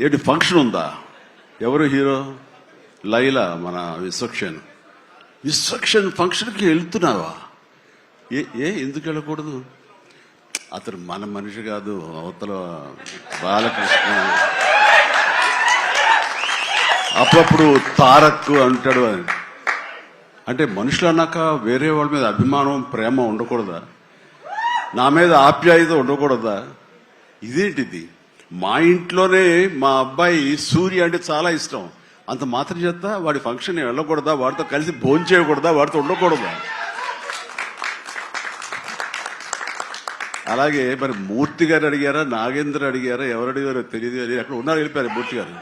ఏంటి ఫంక్షన్ ఉందా? ఎవరు హీరో? లైలా మన విశ్వక్షన్ విశ్వక్షన్ ఫంక్షన్కి వెళ్తున్నావా? ఏ ఏ ఎందుకు వెళ్ళకూడదు? అతను మన మనిషి కాదు అవతల బాలకృష్ణ. అప్పుడప్పుడు తారక్ అంటాడు అని. అంటే మనుషులు అన్నాక వేరే వాళ్ళ మీద అభిమానం ప్రేమ ఉండకూడదా? నా మీద ఆప్యాయత ఉండకూడదా? ఇదేంటిది? మా ఇంట్లోనే మా అబ్బాయి సూర్య అంటే చాలా ఇష్టం. అంత మాత్రం చేత వాడి ఫంక్షన్ వెళ్ళకూడదా వాడితో కలిసి భోజనం చేయకూడదా వాడితో ఉండకూడదా? అలాగే మరి మూర్తి గారు అడిగారా నాగేంద్ర అడిగారా ఎవరు అడిగారో తెలియదు కానీ అక్కడ ఉన్నారు వెళ్ళిపోయారు మూర్తి గారు.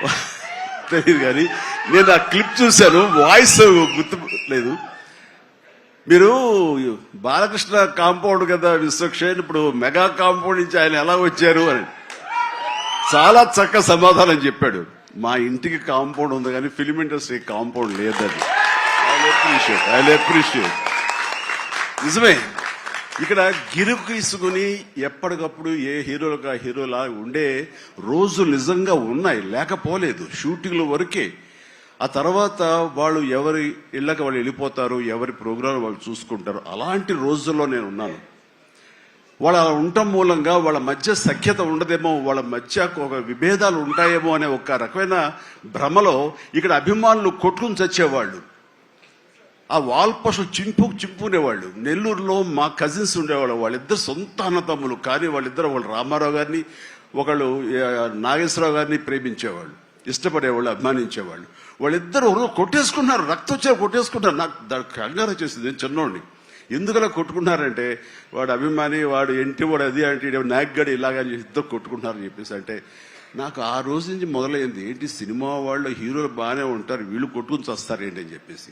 తెలియదు కానీ నేను ఆ క్లిప్ చూశాను వాయిస్ గుర్తు లేదు. మీరు బాలకృష్ణ కాంపౌండ్ కదా విశ్వక్షేణ్ ఇప్పుడు మెగా కాంపౌండ్ నుంచి ఆయన ఎలా వచ్చారు అని. చాలా చక్క సమాధానం చెప్పాడు. మా ఇంటికి కాంపౌండ్ ఉంది కానీ ఫిలిం ఇండస్ట్రీ కాంపౌండ్ లేదని ఐ అప్రిషియేట్ ఐ అప్రిషియేట్. నిజమే. ఇక్కడ గిరుకు తీసుకుని ఎప్పటికప్పుడు ఏ హీరోలకు ఆ హీరోలా ఉండే రోజు నిజంగా ఉన్నాయి. లేకపోలేదు. షూటింగ్ల వరకే. ఆ తర్వాత వాళ్ళు ఎవరి ఇళ్ళకి వాళ్ళు వెళ్ళిపోతారు ఎవరి ప్రోగ్రాం వాళ్ళు చూసుకుంటారు అలాంటి రోజుల్లో నేను ఉన్నాను. వాళ్ళ అలా ఉండటం మూలంగా వాళ్ళ మధ్య సఖ్యత ఉండదేమో వాళ్ళ మధ్య ఒక విభేదాలు ఉంటాయేమో అనే ఒక రకమైన భ్రమలో ఇక్కడ అభిమానులు కొట్టుకుని చచ్చేవాళ్ళు. ఆ వాల్ పోస్టులు చింపు చింపునేవాళ్ళు. నెల్లూరులో మా కజిన్స్ ఉండేవాళ్ళు. వాళ్ళిద్దరు సొంత అన్నతమ్ములు కానీ వాళ్ళిద్దరు వాళ్ళు రామారావు గారిని ఒకళ్ళు నాగేశ్వరరావు గారిని ప్రేమించేవాళ్ళు. ఇష్టపడేవాళ్ళు అభిమానించేవాళ్ళు. వాళ్ళిద్దరు ఒకరోజు కొట్టేసుకున్నారు రక్తం వచ్చే కొట్టేసుకున్నారు. నాకు దానికి కంగారు వచ్చేసింది నేను చిన్నోడిని. ఎందుకలా కొట్టుకున్నారంటే వాడు అభిమాని వాడు ఇంటి వాడు అది అంటే నాగ్గడి ఇలాగని ఇద్దరు కొట్టుకుంటున్నారని చెప్పేసి అంటే నాకు ఆ రోజు నుంచి మొదలైంది. ఏంటి సినిమా వాళ్ళు హీరోలు బాగానే ఉంటారు వీళ్ళు కొట్టుకుని చస్తారు ఏంటి అని చెప్పేసి.